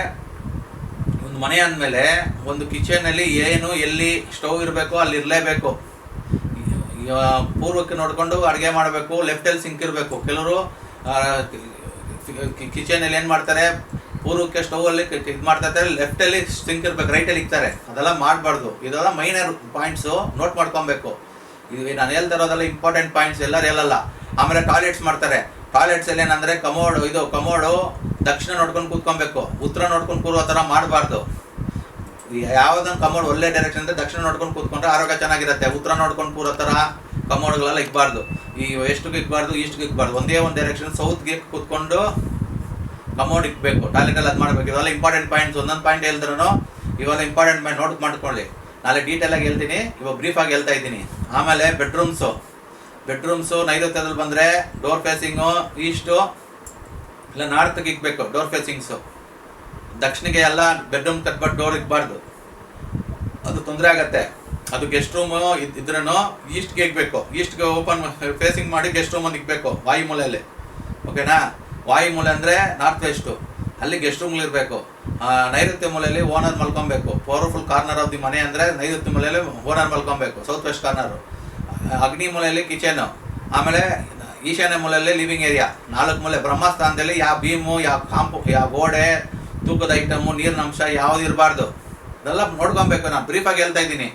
ಒಂದು ಮನೆ ಅಂದಮೇಲೆ ಒಂದು ಕಿಚನಲ್ಲಿ ಏನು, ಎಲ್ಲಿ ಸ್ಟವ್ ಇರಬೇಕು, ಅಲ್ಲಿ ಇರಲೇಬೇಕು. ಪೂರ್ವಕ್ಕೆ ನೋಡಿಕೊಂಡು ಅಡುಗೆ ಮಾಡಬೇಕು ಲೆಫ್ಟಲ್ಲಿ ಸಿಂಕ್ ಇರಬೇಕು. ಕೆಲವರು ಕಿಚನಲ್ಲಿ ಏನು ಮಾಡ್ತಾರೆ, ಪೂರ್ವಕ್ಕೆ ಸ್ಟೌವಲ್ಲಿ ಇದು ಮಾಡ್ತಾರೆ ಲೆಫ್ಟಲ್ಲಿ ಸಿಂಕ್ ಇರಬೇಕು ರೈಟಲ್ಲಿ ಇಕ್ತಾರೆ. ಅದೆಲ್ಲ ಮಾಡಬಾರ್ದು. ಇದೆಲ್ಲ ಮೈನರ್ ಪಾಯಿಂಟ್ಸು ನೋಟ್ ಮಾಡ್ಕೊಬೇಕು. ಇದು ನಾನು ಹೇಳ್ತಾ ಇಂಪಾರ್ಟೆಂಟ್ ಪಾಯಿಂಟ್ಸ್ ಎಲ್ಲರೂ ಹೇಳಲ್ಲ. ಆಮೇಲೆ ಟಾಯ್ಲೆಟ್ಸ್ ಮಾಡ್ತಾರೆ. ಟಾಯ್ಲೆಟ್ಸಲ್ಲಿ ಏನಂದರೆ, ಕಮೋಡ್, ಇದು ಕಮೋಡು ದಕ್ಷಿಣ ನೋಡ್ಕೊಂಡು ಕೂತ್ಕೊಬೇಕು. ಉತ್ತರ ನೋಡ್ಕೊಂಡು ಕೂರೋ ಥರ ಮಾಡಬಾರ್ದು. ಯಾವ್ದೊಂದು ಕಮೋಡ್ ಒಳ್ಳೆ ಡೈರೆಕ್ಷನ್ ಅಂದ್ರೆ ದಕ್ಷಿಣ ನೋಡ್ಕೊಂಡು ಕೂತ್ಕೊಂಡ್ರೆ ಆರೋಗ್ಯ ಚೆನ್ನಾಗಿರುತ್ತೆ. ಉತ್ತರ ನೋಡ್ಕೊಂಡು ಕೂರೋ ಥರ ಕಮೋಡ್ಗಳೆಲ್ಲ ಇಕ್ಬಾರ್ದು ಈ ವೆಸ್ಟ್ಗೆ ಇಕ್ಬಾರ್ದು ಈಸ್ಟ್ಗೆ ಇಕ್ಬಾರ್ದು ಒಂದೇ ಒಂದು ಡೈರೆಕ್ಷನ್ ಸೌತ್ಗೆ ಕೂತ್ಕೊಂಡು ಕಮೋಡ್ ಇಕ್ಬೇಕು ಟಾಯ್ಲೆಟಲ್ಲಿ ಅದು ಮಾಡಬೇಕು. ಇವೆಲ್ಲ ಇಂಪಾರ್ಟೆಂಟ್ ಪಾಯಿಂಟ್ಸ್ ಒಂದೊಂದು ಪಾಯಿಂಟ್ ಹೇಳಿದ್ರು ಇವೆಲ್ಲ ಇಂಪಾರ್ಟೆಂಟ್ ಪಾಯಿಂಟ್ ನೋಟ್ ಮಾಡ್ಕೊಳ್ಳಿ. ನಾಳೆ ಡೀಟೇಲ್ ಆಗಿ ಹೇಳ್ತೀನಿ. ಇವಾಗ ಬ್ರೀಫ್ ಆಗಿ ಹೇಳ್ತಾ ಇದ್ದೀನಿ. ಆಮೇಲೆ ಬೆಡ್ರೂಮ್ಸು ಬೆಡ್ರೂಮ್ಸು ನೈರುತ್ಯದಲ್ಲಿ ಬಂದರೆ ಡೋರ್ ಫೇಸಿಂಗು ಈಸ್ಟು ಇಲ್ಲ ನಾರ್ತ್ಗೆ ಇಕ್ಬೇಕು ಡೋರ್ ಫೇಸಿಂಗ್ಸು ದಕ್ಷಿಣಿಗೆ ಎಲ್ಲ ಬೆಡ್ರೂಮ್ ಕಟ್ಬಿಟ್ಟು ಡೋರ್ ಇಕ್ಬಾರ್ದು. ಅದು ತೊಂದರೆ ಆಗತ್ತೆ. ಅದು ಗೆಸ್ಟ್ ರೂಮು ಇದ್ರೂ ಈಸ್ಟ್ಗೆ ಇಕ್ಬೇಕು ಈಸ್ಟ್ಗೆ ಓಪನ್ ಫೇಸಿಂಗ್ ಮಾಡಿ ಗೆಸ್ಟ್ ರೂಮ್ ಒಂದು ಇಕ್ಬೇಕು ವಾಯು ಮೂಲೆಯಲ್ಲಿ ಓಕೆನಾ ವಾಯುಮೂಲೆ ಅಂದರೆ ನಾರ್ತ್ ವೆಸ್ಟು ಅಲ್ಲಿ ಗೆಸ್ಟ್ ರೂಮ್ ಇರಬೇಕು. ನೈಋತ್ಯ ಮೂಲೆಯಲ್ಲಿ ಓನರ್ ಮಲ್ಕೊಬೇಕು. ಪವರ್ಫುಲ್ ಕಾರ್ನರ್ ಆಫ್ ದಿ ಮನೆ ಅಂದರೆ ನೈಋತ್ಯ ಮೂಲೆಯಲ್ಲಿ ಓನರ್ ಮಲ್ಕೊಬೇಕು. ಸೌತ್ ವೆಸ್ಟ್ ಕಾರ್ನರು ಅಗ್ನಿ ಮೂಲೆಯಲ್ಲಿ ಕಿಚನು ಆಮೇಲೆ ಈಶಾನ್ಯ ಮೂಲೆಯಲ್ಲಿ ಲಿವಿಂಗ್ ಏರಿಯಾ ನಾಲ್ಕು ಮೂಲೆ ಬ್ರಹ್ಮಸ್ಥಾನದಲ್ಲಿ ಯಾವ ಭೀಮು ಯಾವ ಕಾಂಪು ಯಾವ ಗೋಡೆ ತೂಕದ ಐಟಮು ನೀರಿನ ಅಂಶ ಯಾವ್ದು ಇರಬಾರ್ದು? ಅದೆಲ್ಲ ನೋಡ್ಕೊಬೇಕು. ನಾನು ಬ್ರೀಫಾಗಿ ಹೇಳ್ತಾ ಇದ್ದೀನಿ.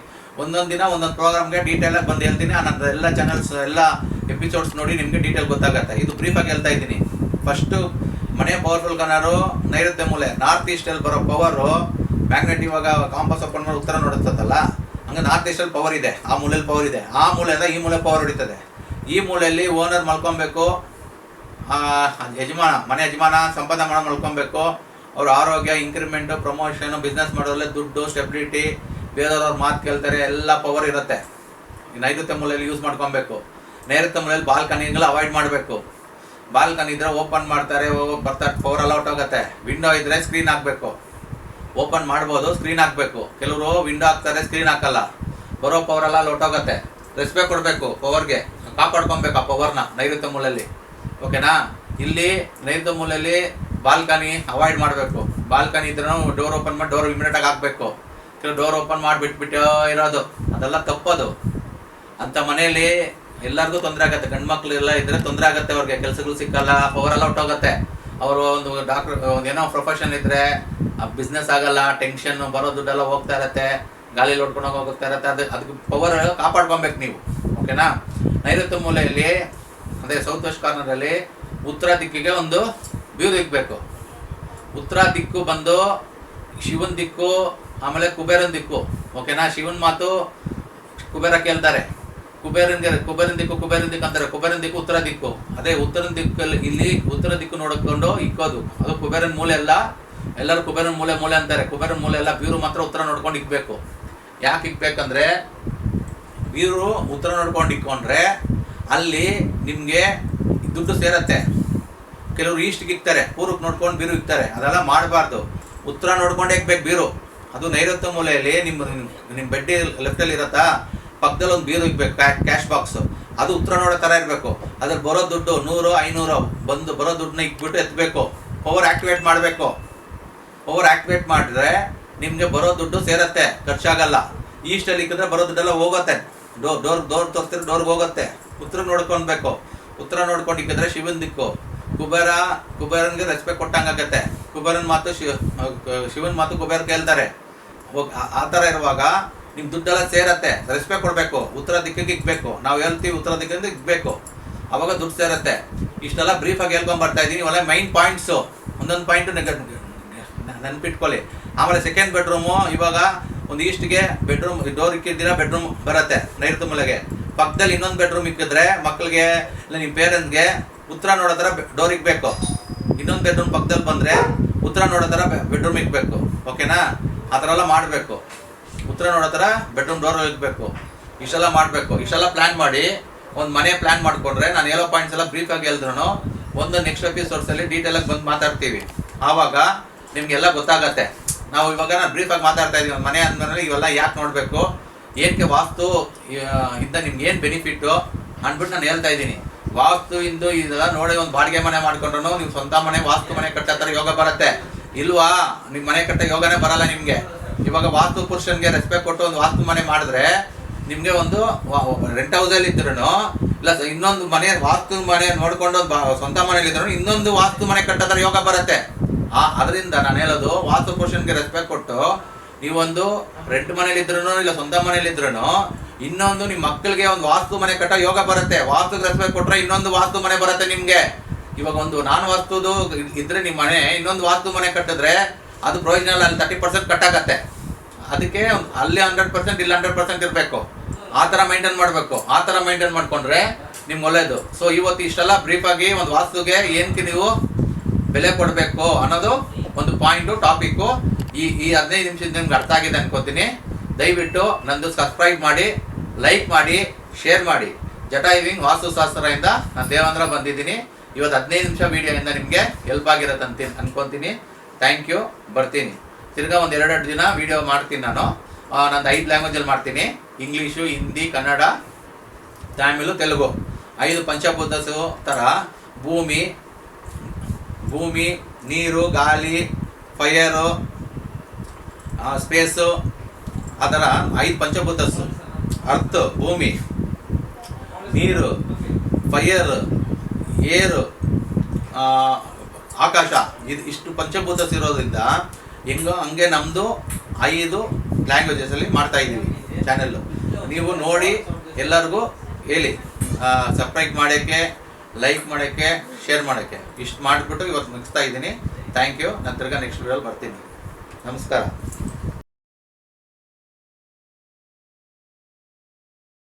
ಒಂದೊಂದು ದಿನ, ಒಂದೊಂದು ಪ್ರೋಗ್ರಾಮ್ಗೆ ಆಗಿ ಬಂದು ಹೇಳ್ತೀನಿ. ಆನಂತರ ಎಲ್ಲ ಚಾನಲ್ಸ್ ಎಲ್ಲ ಎಪಿಸೋಡ್ಸ್ ನೋಡಿ ನಿಮಗೆ ಡೀಟೇಲ್ ಗೊತ್ತಾಗುತ್ತೆ. ಇದು ಬ್ರೀಫಾಗಿ ಹೇಳ್ತಾ ಇದ್ದೀನಿ. ಫಸ್ಟು ಮನೆ ಪವರ್ಫುಲ್ ಕನರು ನೈಋತ್ಯ ಮೂಲೆ ನಾರ್ತ್ ಈಸ್ಟಲ್ಲಿ ಬರೋ ಪವರು ಮ್ಯಾಗ್ನೆಟ್ ಇವಾಗ ಕಾಂಪಾಸ್ ಓಪನ್ ಮಾಡಿ ಉತ್ತರ ನೋಡುತ್ತದಲ್ಲ? ಹಂಗೆ ನಾರ್ತ್ ಈಸ್ಟಲ್ಲಿ ಪವರ್ ಇದೆ. ಆ ಮೂಲೆಯಲ್ಲಿ ಪವರ್ ಇದೆ. ಆ ಮೂಲೆಯಿಂದ ಈ ಮೂಲೆ ಪವರ್ ಹೊಡಿತದೆ. ಈ ಮೂಲೆಯಲ್ಲಿ ಓನರ್ ಮಲ್ಕೊಬೇಕು. ಯಜಮಾನ, ಮನೆ ಯಜಮಾನ ಸಂಪಾದನೆ ಮಾಡೋ ಮಲ್ಕೊಬೇಕು. ಅವ್ರ ಆರೋಗ್ಯ ಇನ್ಕ್ರಿಮೆಂಟ್ ಪ್ರಮೋಷನ್ ಬಿಸ್ನೆಸ್ ಮಾಡೋದ್ರಲ್ಲಿ ದುಡ್ಡು ಸ್ಟೆಬಿಲಿಟಿ ಬೇರೆಯವ್ರ ಮಾತು ಕೇಳ್ತಾರೆ, ಎಲ್ಲ ಪವರ್ ಇರುತ್ತೆ. ನೈಋತ್ಯ ಮೂಲೆಯಲ್ಲಿ ಯೂಸ್ ಮಾಡ್ಕೊಬೇಕು. ನೈಋತ್ಯ ಮೂಲೆಯಲ್ಲಿ ಬಾಲ್ಕನಿಗಳ ಅವಾಯ್ಡ್ ಮಾಡಬೇಕು. ಬಾಲ್ಕನಿ ಇದ್ರೆ ಓಪನ್ ಮಾಡ್ತಾರೆ ಬರ್ತಾರೆ ಪವರ್ ಎಲ್ಲ ಹೊಟ್ಟೋಗುತ್ತೆ ವಿಂಡೋ ಇದ್ರೆ ಸ್ಕ್ರೀನ್ ಹಾಕಬೇಕು. ಓಪನ್ ಮಾಡ್ಬೋದು ಸ್ಕ್ರೀನ್ ಹಾಕ್ಬೇಕು. ಕೆಲವರು ವಿಂಡೋ ಹಾಕ್ತಾರೆ ಸ್ಕ್ರೀನ್ ಹಾಕಲ್ಲ. ಬರೋ ಪವರ್ ಎಲ್ಲ ಹೊಟ್ಟೋಗುತ್ತೆ ರೆಸ್ಪೆಕ್ಟ್ ಕೊಡಬೇಕು ಪವರ್ಗೆ ಕಾಪಾಡ್ಕೊಬೇಕು ಆ ಪವರ್ನ ನೈಋತ್ಯ ಮೂಲೆಯಲ್ಲಿ. ಓಕೆನಾ ಇಲ್ಲಿ ನೈಋತ್ಯ ಮೂಲೆಯಲ್ಲಿ ಬಾಲ್ಕನಿ ಅವಾಯ್ಡ್ ಮಾಡಬೇಕು. ಬಾಲ್ಕನಿ ಇದ್ರೂ ಡೋರ್ ಓಪನ್ ಮಾಡಿ ಡೋರ್ ಇಮಿಡಿಯೇಟಾಗಿ ಹಾಕಬೇಕು. ಕೆಲವು ಡೋರ್ ಓಪನ್ ಮಾಡಿಬಿಟ್ಬಿಟ್ಟು ಇರೋದು. ಅದೆಲ್ಲ ತಪ್ಪದು. ಅಂತ ಮನೆಯಲ್ಲಿ ಎಲ್ಲರಿಗೂ ತೊಂದರೆ ಆಗುತ್ತೆ. ಗಂಡು ಮಕ್ಳು ಎಲ್ಲ ಇದ್ರೆ ತೊಂದರೆ ಆಗುತ್ತೆ ಅವ್ರಿಗೆ. ಕೆಲಸಗಳು ಸಿಕ್ಕಲ್ಲ ಪವರ್ ಎಲ್ಲ ಹೊಟ್ಟೋಗುತ್ತೆ. ಅವರು ಒಂದು ಡಾಕ್ಟರ್ ಏನೋ ಪ್ರೊಫೆಷನ್ ಇದ್ರೆ ಬಿಸ್ನೆಸ್ ಆಗಲ್ಲ ಟೆನ್ಷನ್ ಬರೋ ದುಡ್ಡೆಲ್ಲ ಹೋಗ್ತಾ ಇರತ್ತೆ. ಗಾಳಿ ಹೊಡ್ಕೊಂಡು ಹೋಗ್ತಾ ಇರತ್ತೆ. ಅದು, ಅದಕ್ಕೆ ಪವರ್ ಕಾಪಾಡ್ಕೊಬೇಕು ನೀವು. ಓಕೆನಾ ನೈಋತ್ಯ ಮೂಲೆಯಲ್ಲಿ, ಅದೇ ಸೌತ್ ವೆಸ್ಟ್ ಕಾರ್ನರಲ್ಲಿ ಉತ್ತರ ದಿಕ್ಕಿಗೆ ಒಂದು ವ್ಯೂ ಇಕ್ಬೇಕು ಉತ್ತರ ದಿಕ್ಕು ಬಂದು ಶಿವನ್ ದಿಕ್ಕು, ಆಮೇಲೆ ಕುಬೇರನ್ ದಿಕ್ಕು. ಓಕೆನಾ? ಶಿವನ್ ಮಾತು ಕುಬೇರ ಕೇಳ್ತಾರೆ. ಕುಬೇರನ್ಗೆ ಕುಬೇರನ್ ದಿಕ್ಕು ಕುಬೇರನ್ ದಿಕ್ಕು ಅಂತಾರೆ. ಕುಬೇರನ್ ದಿಕ್ಕು ಉತ್ತರ ದಿಕ್ಕು. ಅದೇ ಉತ್ತರ ದಿಕ್ಕಲ್ಲಿ ಇಲ್ಲಿ ಉತ್ತರ ದಿಕ್ಕು ನೋಡ್ಕೊಂಡು ಇಕ್ಕೋದು. ಅದು ಕುಬೇರನ್ ಮೂಲೆ ಅಲ್ಲ. ಎಲ್ಲರೂ ಕುಬೇರನ್ ಮೂಲೆ ಮೂಲೆ ಅಂತಾರೆ. ಕುಬೇರನ್ ಮೂಲೆ ಎಲ್ಲ ಬೀರು ಮಾತ್ರ ಉತ್ತರ ನೋಡ್ಕೊಂಡು ಇಕ್ಬೇಕು. ಯಾಕೆ ಇಕ್ಬೇಕಂದ್ರೆ ಬೀರು ಉತ್ತರ ನೋಡ್ಕೊಂಡು ಇಕ್ಕೊಂಡ್ರೆ ಅಲ್ಲಿ ನಿಮಗೆ ದುಡ್ಡು ಸೇರತ್ತೆ. ಕೆಲವರು ಈಸ್ಟ್ಗೆ ಇಕ್ತಾರೆ, ಪೂರ್ವಕ್ಕೆ ನೋಡ್ಕೊಂಡು ಬೀರು ಇಕ್ತಾರೆ, ಅದೆಲ್ಲ ಮಾಡಬಾರ್ದು. ಉತ್ತರ ನೋಡ್ಕೊಂಡೇ ಇಕ್ಬೇಕು ಬೀರು. ಅದು ನೈಋತ್ಯ ಮೂಲೆಯಲ್ಲಿ ನಿಮ್ಮ ನಿಮ್ಮ ಬೆಡ್ಡಿ ಲೆಫ್ಟಲ್ಲಿ ಇರತ್ತಾ? ಪಕ್ಕದಲ್ಲಿ ಒಂದು ಬೀರು ಇಕ್ಬೇಕು ಕ್ಯಾಶ್ ಬಾಕ್ಸ್ ಅದು ಉತ್ತರ ನೋಡೋ ಥರ ಇರಬೇಕು. ಅದ್ರಲ್ಲಿ ಬರೋ ದುಡ್ಡು ನೂರು, ಐನೂರು ಬಂದು ಬರೋ ದುಡ್ಡನ್ನ ಇಕ್ಬಿಟ್ಟು ಎತ್ತಬೇಕು ಪವರ್ ಆಕ್ಟಿವೇಟ್ ಮಾಡಬೇಕು. ಪವರ್ ಆಕ್ಟಿವೇಟ್ ಮಾಡಿದ್ರೆ ನಿಮಗೆ ಬರೋ ದುಡ್ಡು ಸೇರತ್ತೆ, ಖರ್ಚಾಗಲ್ಲ. ಈಸ್ಟಲ್ಲಿ ಇಕ್ಕಿದ್ರೆ ಬರೋ ದುಡ್ಡೆಲ್ಲ ಹೋಗುತ್ತೆ. ಡೋರ್ ಡೋರ್ ಡೋರ್ ತೋರಿಸಿದ್ರೆ ಡೋರ್ಗೆ ಹೋಗುತ್ತೆ. ಉತ್ತರ ನೋಡ್ಕೊಬೇಕು ಉತ್ತರ ನೋಡ್ಕೊಂಡು ಇಕ್ಕಿದ್ರೆ ಶಿವನ್ ದಿಕ್ಕು. ಕುಬೇರ, ಕುಬೇರನ್ಗೆ ರೆಸ್ಪೆಕ್ಟ್ ಕೊಟ್ಟಂಗಾಗತ್ತೆ ಕುಬೇರನ್ ಮಾತು ಶಿವ ಶಿವನ್ ಮಾತು ಕುಬೇರ ಕೇಳ್ತಾರೆ. ಆ- ಥರ ಇರುವಾಗ ನಿಮ್ಮ ದುಡ್ಡೆಲ್ಲ ಸೇರತ್ತೆ. ರೆಸ್ಪೆಕ್ಟ್ ಕೊಡಬೇಕು. ಉತ್ತರ ದಿಕ್ಕಿಗೆ ಇಕ್ಬೇಕು. ನಾವು ಹೇಳ್ತೀವಿ ಉತ್ತರ ದಿಕ್ಕಿಂದ ಇಕ್ಬೇಕು. ಅವಾಗ ದುಡ್ಡು ಸೇರತ್ತೆ. ಇಷ್ಟೆಲ್ಲ ಬ್ರೀಫಾಗಿ ಹೇಳ್ಕೊಂಡ್ ಬರ್ತಾ ಇದ್ದೀನಿ. ಇವೆಲ್ಲ ಮೈನ್ ಪಾಯಿಂಟ್ಸು ಒಂದೊಂದು ಪಾಯಿಂಟು ನೆನ್ಪಿಟ್ಕೊಳ್ಳಿ. ಆಮೇಲೆ ಸೆಕೆಂಡ್ ಬೆಡ್ರೂಮು ಇವಾಗ ಒಂದು ಈಸ್ಟ್ಗೆ ಬೆಡ್ರೂಮ್ ಡೋರ್ ಇಕ್ಕಿದ್ದೀರಾ ಬೆಡ್ರೂಮ್ ಬರುತ್ತೆ. ನೈಋತ್ಯ ಮೂಲೆಗೆ. ಪಕ್ಕದಲ್ಲಿ ಇನ್ನೊಂದು ಬೆಡ್ರೂಮ್ ಇಕ್ಕಿದ್ರೆ ಮಕ್ಕಳಿಗೆ, ಇಲ್ಲ ನಿಮ್ಮ ಪೇರೆಂಟ್ಸ್ಗೆ ಉತ್ತರ ನೋಡೋ ಥರ ಡೋರ್ ಇಕ್ಬೇಕು. ಇನ್ನೊಂದು ಬೆಡ್ರೂಮ್ ಪಕ್ಕದಲ್ಲಿ ಬಂದರೆ ಉತ್ತರ ನೋಡೋ ಥರ ಬೆಡ್ರೂಮ್ ಇಕ್ಬೇಕು. ಓಕೆನಾ? ಆ ಥರ ಎಲ್ಲ ಮಾಡಬೇಕು. ಉತ್ತರ ನೋಡೋ ಥರ ಬೆಡ್ರೂಮ್ ಡೋರ್ ಇಕ್ಬೇಕು. ಇಷ್ಟೆಲ್ಲ ಮಾಡಬೇಕು. ಇಷ್ಟೆಲ್ಲ ಪ್ಲ್ಯಾನ್ ಮಾಡಿ, ಒಂದು ಮನೆ ಪ್ಲ್ಯಾನ್ ಮಾಡಿಕೊಂಡ್ರೆ ನಾನು ಹೇಳೋ ಪಾಯಿಂಟ್ಸ್ ಎಲ್ಲ ಬ್ರೀಫಾಗಿ ಹೇಳಿದ್ರು ಒಂದು ನೆಕ್ಸ್ಟ್ ಎಪಿಸೋಡ್ಸಲ್ಲಿ ಡೀಟೇಲಾಗಿ ಬಂದು ಮಾತಾಡ್ತೀವಿ. ಆವಾಗ ನಿಮಗೆಲ್ಲ ಗೊತ್ತಾಗತ್ತೆ. ನಾವು ಇವಾಗ ನಾನು ಬ್ರೀಫಾಗಿ ಮಾತಾಡ್ತಾ ಇದೀವಿ. ಮನೆ ಅಂದ್ಮೇಲೆ ಇವೆಲ್ಲ ಯಾಕೆ ನೋಡಬೇಕು? ಏನಕ್ಕೆ ವಾಸ್ತು ಇಂದ ನಿಮ್ಗೆ ಏನು ಬೆನಿಫಿಟ್ಟು ಅಂದ್ಬಿಟ್ಟು ನಾನು ಹೇಳ್ತಾ ಇದ್ದೀನಿ ವಾಸ್ತು ಇಂದು ಇದೆಲ್ಲ ನೋಡಿ ಒಂದು ಬಾಡಿಗೆ ಮನೆ ಮಾಡ್ಕೊಂಡ್ರು ನೀವು ಸ್ವಂತ ಮನೆ, ವಾಸ್ತು ಮನೆ ಕಟ್ಟೋ ಯೋಗ ಬರುತ್ತೆ. ಇಲ್ವಾ? ನಿಮ್ಮ ಮನೆ ಕಟ್ಟ ಯೋಗನೇ ಬರಲ್ಲ ನಿಮಗೆ. ಇವಾಗ ವಾಸ್ತು ಪುರುಷನ್ಗೆ ರೆಸ್ಪೆಕ್ಟ್ ಕೊಟ್ಟು ಒಂದು ವಾಸ್ತು ಮನೆ ಮಾಡಿದ್ರೆ ನಿಮಗೆ ಒಂದು ರೆಂಟ್ ಹೌಸಲ್ಲಿ ಇದ್ರು ಇಲ್ಲ ಇನ್ನೊಂದು ಮನೆ, ವಾಸ್ತು ಮನೆ ನೋಡ್ಕೊಂಡು ಸ್ವಂತ ಮನೇಲಿ ಇದ್ರು ಇನ್ನೊಂದು ವಾಸ್ತು ಮನೆ ಕಟ್ಟೋದ್ರ ಯೋಗ ಬರುತ್ತೆ. ಆ, ಅದರಿಂದ ನಾನು ಹೇಳೋದು ವಾಸ್ತು ಪುರುಷನ್ಗೆ ರೆಸ್ಪೆಕ್ಟ್ ಕೊಟ್ಟು ನೀವೊಂದು ರೆಂಟ್ ಮನೇಲಿ ಇದ್ರು ಇಲ್ಲ ಸ್ವಂತ ಮನೇಲಿ ಇದ್ರು ಇನ್ನೊಂದು ನಿಮ್ಮ ಮಕ್ಕಳಿಗೆ ಒಂದು ವಾಸ್ತು ಮನೆ ಕಟ್ಟೋ ಯೋಗ ಬರುತ್ತೆ. ವಾಸ್ತು ರೆಸ್ಪೆಕ್ಟ್ ಕೊಟ್ರೆ ಇನ್ನೊಂದು ವಾಸ್ತು ಮನೆ ಬರುತ್ತೆ ನಿಮ್ಗೆ. ಇವಾಗ ಒಂದು ನಾನು ವಾಸ್ತುದು ಇದ್ರೆ ನಿಮ್ಮ ಮನೆ, ಇನ್ನೊಂದು ವಾಸ್ತು ಮನೆ ಕಟ್ಟಿದ್ರೆ ಅದು ಪ್ರಯೋಜನ ಅಲ್ಲಿ ತರ್ಟಿ ಪರ್ಸೆಂಟ್ ಕಟ್ಟಾಗತ್ತೆ. ಅದಕ್ಕೆ ಅಲ್ಲಿ ಹಂಡ್ರೆಡ್ ಪರ್ಸೆಂಟ್ ಇಲ್ಲಿ ಹಂಡ್ರೆಡ್ ಪರ್ಸೆಂಟ್ ಇರಬೇಕು. ಆ ಥರ ಮೈಂಟೈನ್ ಮಾಡಬೇಕು. ಆ ಥರ ಮೈಂಟೈನ್ ಮಾಡ್ಕೊಂಡ್ರೆ ನಿಮ್ಗೆ ಒಳ್ಳೇದು. ಸೊ ಇವತ್ತು ಇಷ್ಟೆಲ್ಲ ಬ್ರೀಫ್ ಆಗಿ ಒಂದು ವಾಸ್ತುಗೆ ಏನಕ್ಕೆ ನೀವು ಬೆಲೆ ಕೊಡಬೇಕು ಅನ್ನೋದು ಒಂದು ಪಾಯಿಂಟು ಟಾಪಿಕ್ಕು ಈ ಈ ಹದಿನೈದು ನಿಮಿಷದಿಂದ ನಿಮ್ಗೆ ಅರ್ಥ ಆಗಿದೆ ಅನ್ಕೋತೀನಿ. ದಯವಿಟ್ಟು ನಂದು ಸಬ್ಸ್ಕ್ರೈಬ್ ಮಾಡಿ ಲೈಕ್ ಮಾಡಿ ಶೇರ್ ಮಾಡಿ. ಜಟಾಯುವಿಂಗ್ ವಾಸ್ತುಶಾಸ್ತ್ರದಿಂದ ನಾನು ದೇವಂದ್ರ ಬಂದಿದ್ದೀನಿ. ಇವತ್ತು ಹದಿನೈದು ನಿಮಿಷ ವೀಡಿಯೋಯಿಂದ ನಿಮಗೆ ಹೆಲ್ಪ್ ಆಗಿರತ್ತೆ ಅಂತ ಅನ್ಕೊಂತೀನಿ. ಥ್ಯಾಂಕ್ ಯು ಬರ್ತೀನಿ. ತಿರ್ಗಾ ಒಂದು ಎರಡೆರಡು ದಿನ ವೀಡಿಯೋ ಮಾಡ್ತೀನಿ ನಾನು. ನಂದು ಐದು ಲ್ಯಾಂಗ್ವೇಜಲ್ಲಿ ಮಾಡ್ತೀನಿ. ಇಂಗ್ಲೀಷು, ಹಿಂದಿ, ಕನ್ನಡ, ತಮಿಳು, ತೆಲುಗು. ಐದು ಪಂಚಭೂತಸು ಥರ ಭೂಮಿ ಭೂಮಿ, ನೀರು, ಗಾಳಿ ಫೈರು ಸ್ಪೇಸು ಆ ಥರ ಐದು ಪಂಚಭೂತಸ್ಸು. ಅರ್ತ್ ಭೂಮಿ, ನೀರು ಫೈರ್ ಏರ್ ಆಕಾಶ. ಇದು ಇಷ್ಟು ಪಂಚಭೂತಸ್ ಇರೋದ್ರಿಂದ ಹೆಂಗೋ ಹಂಗೆ ನಮ್ಮದು ಐದು ಲ್ಯಾಂಗ್ವೇಜಸಲ್ಲಿ ಮಾಡ್ತಾ ಇದ್ದೀವಿ ಚಾನೆಲ್ಲು ನೀವು ನೋಡಿ ಎಲ್ಲರಿಗೂ ಹೇಳಿ. ಸಬ್ಸ್ಕ್ರೈಬ್ ಮಾಡೋಕ್ಕೆ ಲೈಕ್ ಮಾಡೋಕ್ಕೆ ಶೇರ್ ಮಾಡೋಕ್ಕೆ. ಇಷ್ಟು ಮಾಡಿಬಿಟ್ಟು ಇವತ್ತು ಮುಗಿಸ್ತಾ ಇದ್ದೀನಿ. ಥ್ಯಾಂಕ್ ಯು ನಂತರ ನೆಕ್ಸ್ಟ್ ವೀಡಿಯೋಲಿ ಬರ್ತೀನಿ. ನಮಸ್ಕಾರ